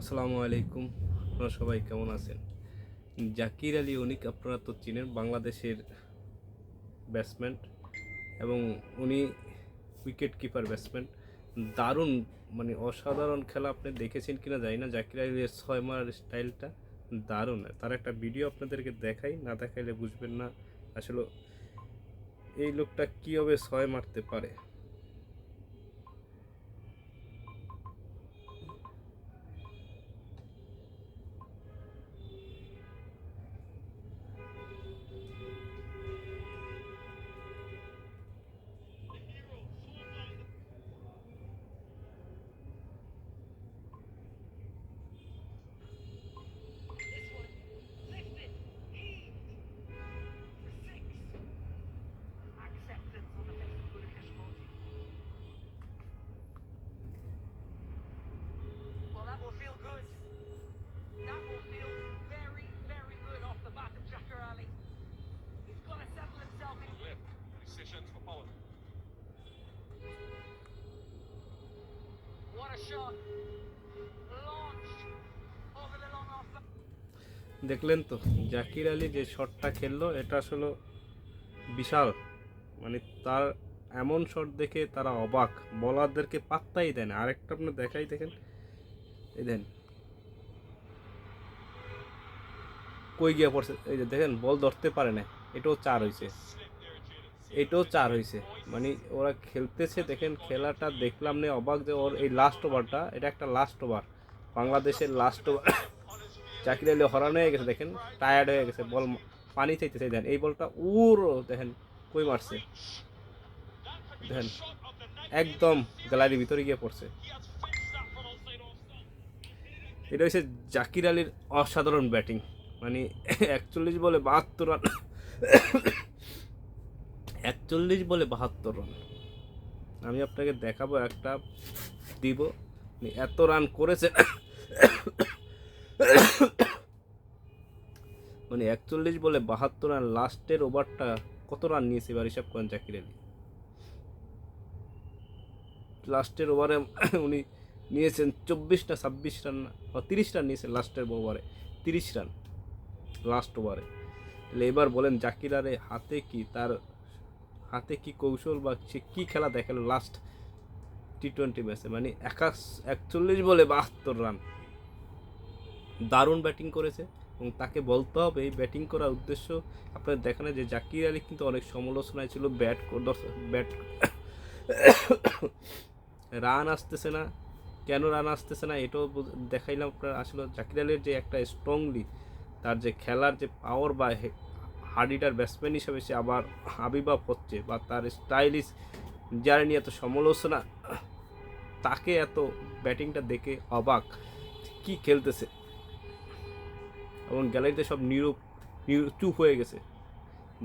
আসসালামু আলাইকুম। আপনারা সবাই কেমন আছেন? জাকির আলী অনিক, আপনারা তো চিনেন, বাংলাদেশের ব্যাটসম্যান এবং উনি উইকেট কিপার ব্যাটসম্যান দারুণ মানে অসাধারণ খেলা আপনি দেখেছেন কিনা জানি না। জাকির আলীর ছয় মারার স্টাইলটা দারুণ। তার একটা ভিডিও আপনাদেরকে দেখাই, না দেখাইলে বুঝবেন না। আসলে এই লোকটা কীভাবে ছয় মারতে পারে? দেখলেন তো, জাকির আলী যে শটটা খেললো, এটা আসলে বিশাল। মানে তার এমন শট দেখে তারা অবাক। বলারদেরকে পাত্তাই দেয় না। আরেকটা আপনি দেখাই, দেখেন। এই দেন। কই গিয়ে পড়ছে? এই যে দেখেন, বল ধরতে পারে না। এটাও চার হয়েছে এটাও চার হয়েছে। মানে ওরা খেলতেছে, দেখেন খেলাটা দেখলাম না অবাক যে ওর এই লাস্ট ওভারটা, এটা একটা লাস্ট ওভার। বাংলাদেশের লাস্ট ওভার। চাকরি আলী হরান হয়ে গেছে, দেখেন টায়ার্ড হয়ে গেছে, বল পানি চাইতেছে দেখেন এই বলটা উর, দেখেন কই মারছে। দেখেন, একদম গ্যালারির ভিতরে গিয়ে পড়ছে। এটা হচ্ছে জাকির আলীর অসাধারণ ব্যাটিং। মানে একচল্লিশ বলে বাহাত্তর রান। একচল্লিশ বলে বাহাত্তর রান আমি আপনাকে দেখাবো একটা, দিব। এত রান করেছে মানে একচল্লিশ বলে বাহাত্তর রান লাস্টের ওভারটা কত রান নিয়েছে এবার হিসাব করেন জাকির আলী? লাস্টের ওভারে উনি নিয়েছেন চব্বিশ না ছাব্বিশ রান বা তিরিশ রান নিয়েছেন লাস্টের ওভারে, তিরিশ রান লাস্ট ওভারে। তাহলে এবার বলেন জাকির আরে হাতে কি তার হাতে কি কৌশল বা সে কী খেলা দেখাল লাস্ট টি টোয়েন্টি ম্যাচে মানে একাশ একচল্লিশ বলে বাহাত্তর রান দারুণ ব্যাটিং করেছে এবং তাকে বলতে হবে এই ব্যাটিং করার উদ্দেশ্য আপনার দেখানো যে জাকির আলী কিন্তু অনেক সমালোচনায় ছিল ব্যাট ব্যাট রান আসতেছে না। কেন রান আসতেছে না এটাও দেখাইলাম আপনার আসলে জাকির আলীর যে একটা স্ট্রংলি তার যে খেলার যে পাওয়ার বা হার্ডিটার ব্যাটসম্যান হিসেবে সে আবার আবির্ভাব হচ্ছে বা তার স্টাইলিশ যারা নিয়ে এত সমালোচনা, তাকে এত ব্যাটিংটা দেখে অবাক কি খেলতেছে? এবং গ্যালারিতে সব নীরব চুপ হয়ে গেছে।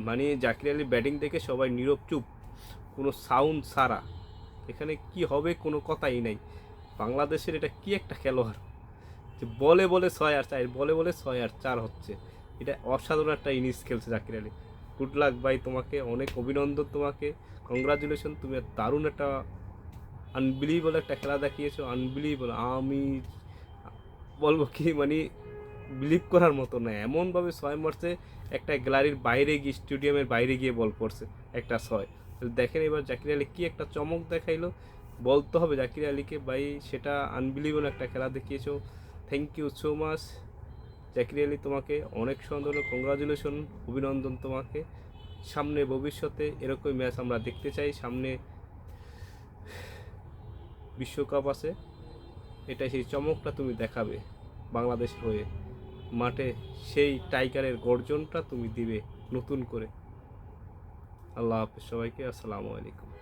মানে জাকির আলী ব্যাটিং দেখে সবাই নীরব চুপ, কোনো সাউন্ড ছাড়া। এখানে কি হবে কোনো কথাই নাই। বাংলাদেশের এটা কি একটা খেলোয়াড়? যে বলে বলে ছয় আর চার, বলে বলে ছয় আর চার হচ্ছে। এটা অসাধারণ একটা ইনিংস খেলছে জাকির আলী। গুড লাক ভাই তোমাকে, অনেক অভিনন্দন তোমাকে। কংগ্রাচুলেশন তুমি দারুণ একটা আনবিলিভেবল একটা খেলা দেখিয়েছো আনবিলিভেবল আমি বলব কি মানে বিলিভ করার মতো না। এমনভাবে ছয় মারছে, একটা গ্যালারির বাইরে গিয়ে, স্টেডিয়ামের বাইরে গিয়ে বল পড়ছে একটা ছয়। দেখেন এবার জাকির আলী কী একটা চমক দেখাইলো। বলতে হবে জাকির আলীকে, ভাই সেটা আনবিলিভেবল একটা খেলা দেখিয়েছো। Thank you so much Zakir Ali তোমাকে অনেক সুন্দর কংগ্রাচুলেশন অভিনন্দন তোমাকে। সামনে ভবিষ্যতে এরকম ম্যাচ আমরা দেখতে চাই। সামনে বিশ্বকাপ আছে। এটা সেই চমকটা তুমি দেখাবে বাংলাদেশ হয়ে। মাঠে সেই টাইগারের গর্জনটা তুমি দিবে নতুন করে। আল্লাহ হাফিজ সবাইকে, আসসালামু আলাইকুম।